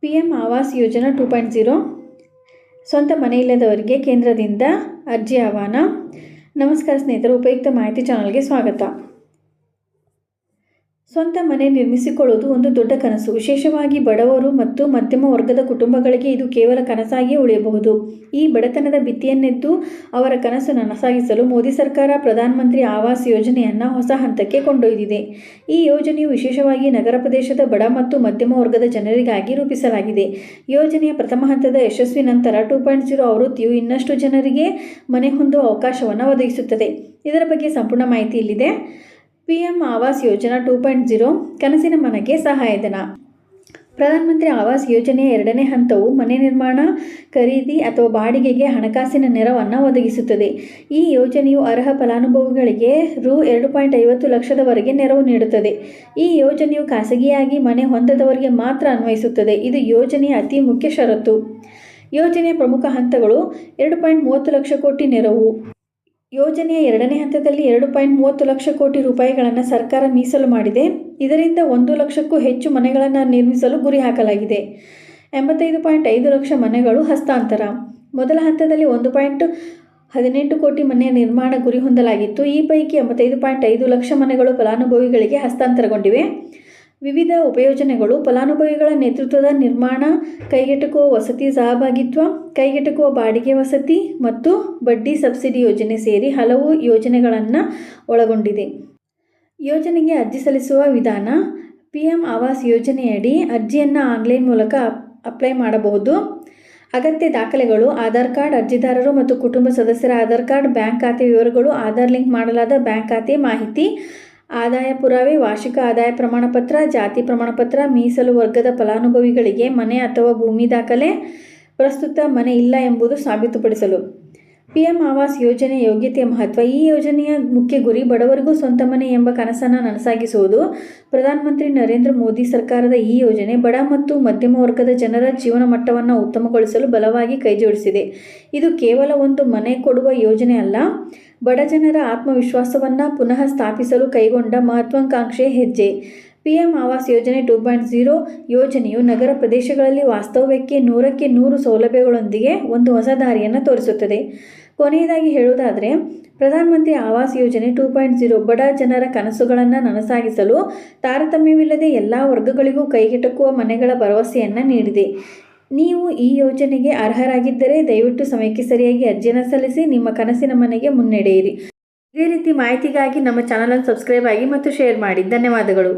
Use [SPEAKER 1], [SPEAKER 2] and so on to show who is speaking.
[SPEAKER 1] P M Awas Yojana two point zero. ಸ್ವಂತ ಮನೆ ಇಲ್ಲದವರಿಗೆ ಕೇಂದ್ರದಿಂದ ಅರ್ಜಿ ಆಹ್ವಾನ. ನಮಸ್ಕಾರ ಸ್ನೇಹಿತರು, ಉಪಯುಕ್ತ ಮಾಹಿತಿ ಚಾನಲ್ಗೆ ಸ್ವಾಗತ. ಸ್ವಂತ ಮನೆ ನಿರ್ಮಿಸಿಕೊಳ್ಳುವುದು ಒಂದು ದೊಡ್ಡ ಕನಸು. ವಿಶೇಷವಾಗಿ ಬಡವರು ಮತ್ತು ಮಧ್ಯಮ ವರ್ಗದ ಕುಟುಂಬಗಳಿಗೆ ಇದು ಕೇವಲ ಕನಸಾಗಿಯೇ ಉಳಿಯಬಹುದು. ಈ ಬಡತನದ ಭಿತ್ತಿಯನ್ನೆದ್ದು ಅವರ ಕನಸು ನನಸಾಗಿಸಲು ಮೋದಿ ಸರ್ಕಾರ ಪ್ರಧಾನಮಂತ್ರಿ ಆವಾಸ್ ಯೋಜನೆಯನ್ನು ಹೊಸ ಹಂತಕ್ಕೆ ಕೊಂಡೊಯ್ದಿದೆ. ಈ ಯೋಜನೆಯು ವಿಶೇಷವಾಗಿ ನಗರ ಪ್ರದೇಶದ ಬಡ ಮತ್ತು ಮಧ್ಯಮ ವರ್ಗದ ಜನರಿಗಾಗಿ ರೂಪಿಸಲಾಗಿದೆ. ಯೋಜನೆಯ ಪ್ರಥಮ ಹಂತದ ಯಶಸ್ವಿ ನಂತರ ಟೂ ಪಾಯಿಂಟ್ ಜೀರೋ ಆವೃತ್ತಿಯು ಇನ್ನಷ್ಟು ಜನರಿಗೆ ಮನೆ ಹೊಂದುವ ಅವಕಾಶವನ್ನು ಒದಗಿಸುತ್ತದೆ. ಇದರ ಬಗ್ಗೆ ಸಂಪೂರ್ಣ ಮಾಹಿತಿ ಇಲ್ಲಿದೆ. P M Awas Yojana two point zero ಕನಸಿನ ಮನೆಗೆ ಸಹಾಯಧನ ಪ್ರಧಾನಮಂತ್ರಿ ಆವಾಸ್ ಯೋಜನೆಯ ಎರಡನೇ ಹಂತವು ಮನೆ ನಿರ್ಮಾಣ, ಖರೀದಿ ಅಥವಾ ಬಾಡಿಗೆಗೆ ಹಣಕಾಸಿನ ನೆರವನ್ನು ಒದಗಿಸುತ್ತದೆ. ಈ ಯೋಜನೆಯು ಅರ್ಹ ಫಲಾನುಭವಿಗಳಿಗೆ ರು ಎರಡು ಪಾಯಿಂಟ್ ಐವತ್ತು ಲಕ್ಷದವರೆಗೆ ನೆರವು ನೀಡುತ್ತದೆ. ಈ ಯೋಜನೆಯು ಖಾಸಗಿಯಾಗಿ ಮನೆ ಹೊಂದದವರಿಗೆ ಮಾತ್ರ ಅನ್ವಯಿಸುತ್ತದೆ. ಇದು ಯೋಜನೆಯ ಅತಿ ಮುಖ್ಯ ಷರತ್ತು. ಯೋಜನೆಯ ಪ್ರಮುಖ ಹಂತಗಳು ಎರಡು ಪಾಯಿಂಟ್ ಮೂವತ್ತು ಲಕ್ಷ ಕೋಟಿ ನೆರವು. ಯೋಜನೆಯ ಎರಡನೇ ಹಂತದಲ್ಲಿ ಎರಡು ಪಾಯಿಂಟ್ ಮೂವತ್ತು ಲಕ್ಷ ಕೋಟಿ ರೂಪಾಯಿಗಳನ್ನು ಸರ್ಕಾರ ಮೀಸಲು ಮಾಡಿದೆ. ಇದರಿಂದ ಒಂದು ಲಕ್ಷಕ್ಕೂ ಹೆಚ್ಚು ಮನೆಗಳನ್ನು ನಿರ್ಮಿಸಲು ಗುರಿ ಹಾಕಲಾಗಿದೆ. ಎಂಬತ್ತೈದು ಪಾಯಿಂಟ್ ಐದು ಲಕ್ಷ ಮನೆಗಳು ಹಸ್ತಾಂತರ. ಮೊದಲ ಹಂತದಲ್ಲಿ ಒಂದು ಪಾಯಿಂಟ್ ಹದಿನೆಂಟು ಕೋಟಿ ಮನೆಯ ನಿರ್ಮಾಣ ಗುರಿ ಹೊಂದಲಾಗಿತ್ತು. ಈ ಪೈಕಿ ಎಂಬತ್ತೈದು ಪಾಯಿಂಟ್ ಐದು ಲಕ್ಷ ಮನೆಗಳು ಫಲಾನುಭವಿಗಳಿಗೆ ಹಸ್ತಾಂತರಗೊಂಡಿವೆ. ವಿವಿಧ ಉಪಯೋಜನೆಗಳು, ಫಲಾನುಭವಿಗಳ ನೇತೃತ್ವದ ನಿರ್ಮಾಣ, ಕೈಗೆಟುಕುವ ವಸತಿ ಸಹಭಾಗಿತ್ವ, ಕೈಗೆಟುಕುವ ಬಾಡಿಗೆ ವಸತಿ ಮತ್ತು ಬಡ್ಡಿ ಸಬ್ಸಿಡಿ ಯೋಜನೆ ಸೇರಿ ಹಲವು ಯೋಜನೆಗಳನ್ನು ಒಳಗೊಂಡಿದೆ. ಯೋಜನೆಗೆ ಅರ್ಜಿ ಸಲ್ಲಿಸುವ ವಿಧಾನ ಪಿ ಎಂ ಆವಾಸ್ ಯೋಜನೆಯಡಿ ಅರ್ಜಿಯನ್ನು ಆನ್ಲೈನ್ ಮೂಲಕ ಅಪ್ಲೈ ಮಾಡಬಹುದು. ಅಗತ್ಯ ದಾಖಲೆಗಳು, ಆಧಾರ್ ಕಾರ್ಡ್ ಅರ್ಜಿದಾರರು ಮತ್ತು ಕುಟುಂಬ ಸದಸ್ಯರ ಆಧಾರ್ ಕಾರ್ಡ್, ಬ್ಯಾಂಕ್ ಖಾತೆ ವಿವರಗಳು, ಆಧಾರ್ ಲಿಂಕ್ ಮಾಡಲಾದ ಬ್ಯಾಂಕ್ ಖಾತೆ ಮಾಹಿತಿ ಆದಾಯ ಪುರಾವೆ, ವಾರ್ಷಿಕ ಆದಾಯ ಪ್ರಮಾಣಪತ್ರ, ಜಾತಿ ಪ್ರಮಾಣಪತ್ರ, ಮೀಸಲು ವರ್ಗದ ಫಲಾನುಭವಿಗಳಿಗೆ ಮನೆ ಅಥವಾ ಭೂಮಿ ದಾಖಲೆ, ಪ್ರಸ್ತುತ ಮನೆ ಇಲ್ಲ ಎಂಬುದು ಸಾಬೀತುಪಡಿಸಲು. ಪಿ ಎಂ ಆವಾಸ್ ಯೋಜನೆ ಯೋಗ್ಯತೆಯ ಮಹತ್ವ, ಈ ಯೋಜನೆಯ ಮುಖ್ಯ ಗುರಿ ಬಡವರಿಗೂ ಸ್ವಂತ ಮನೆ ಎಂಬ ಕನಸನ್ನು ನನಸಾಗಿಸುವುದು. ಪ್ರಧಾನಮಂತ್ರಿ ನರೇಂದ್ರ ಮೋದಿ ಸರ್ಕಾರದ ಈ ಯೋಜನೆ ಬಡ ಮತ್ತು ಮಧ್ಯಮ ವರ್ಗದ ಜನರ ಜೀವನ ಮಟ್ಟವನ್ನು ಉತ್ತಮಗೊಳಿಸಲು ಬಲವಾಗಿ ಕೈಜೋಡಿಸಿದೆ. ಇದು ಕೇವಲ ಒಂದು ಮನೆ ಕೊಡುವ ಯೋಜನೆ ಅಲ್ಲ, ಬಡ ಜನರ ಆತ್ಮವಿಶ್ವಾಸವನ್ನು ಪುನಃ ಸ್ಥಾಪಿಸಲು ಕೈಗೊಂಡ ಮಹತ್ವಾಕಾಂಕ್ಷೆ ಹೆಜ್ಜೆ. ಪಿ ಎಂ ಆವಾಸ್ ಯೋಜನೆ ಟೂ ಪಾಯಿಂಟ್ ಝೀರೋ ಯೋಜನೆಯು ನಗರ ಪ್ರದೇಶಗಳಲ್ಲಿ ವಾಸ್ತವ್ಯಕ್ಕೆ ನೂರಕ್ಕೆ ನೂರು ಸೌಲಭ್ಯಗಳೊಂದಿಗೆ ಒಂದು ಹೊಸ ದಾರಿಯನ್ನು ತೋರಿಸುತ್ತದೆ. ಕೊನೆಯದಾಗಿ ಹೇಳುವುದಾದರೆ, ಪ್ರಧಾನಮಂತ್ರಿ ಆವಾಸ್ ಯೋಜನೆ ಟೂ ಪಾಯಿಂಟ್ ಝೀರೋ ಬಡ ಜನರ ಕನಸುಗಳನ್ನು ನನಸಾಗಿಸಲು ತಾರತಮ್ಯವಿಲ್ಲದೆ ಎಲ್ಲ ವರ್ಗಗಳಿಗೂ ಕೈಗೆಟಕುವ ಮನೆಗಳ ಭರವಸೆಯನ್ನು ನೀಡಿದೆ. ನೀವು ಈ ಯೋಜನೆಗೆ ಅರ್ಹರಾಗಿದ್ದರೆ ದಯವಿಟ್ಟು ಸಮಯಕ್ಕೆ ಸರಿಯಾಗಿ ಅರ್ಜಿಯನ್ನು ಸಲ್ಲಿಸಿ ನಿಮ್ಮ ಕನಸಿನ ಮನೆಗೆ ಮುನ್ನಡೆಯಿರಿ. ಇದೇ ರೀತಿ ಮಾಹಿತಿಗಾಗಿ ನಮ್ಮ ಚಾನಲನ್ನು ಸಬ್ಸ್ಕ್ರೈಬ್ ಆಗಿ ಮತ್ತು ಶೇರ್ ಮಾಡಿ. ಧನ್ಯವಾದಗಳು.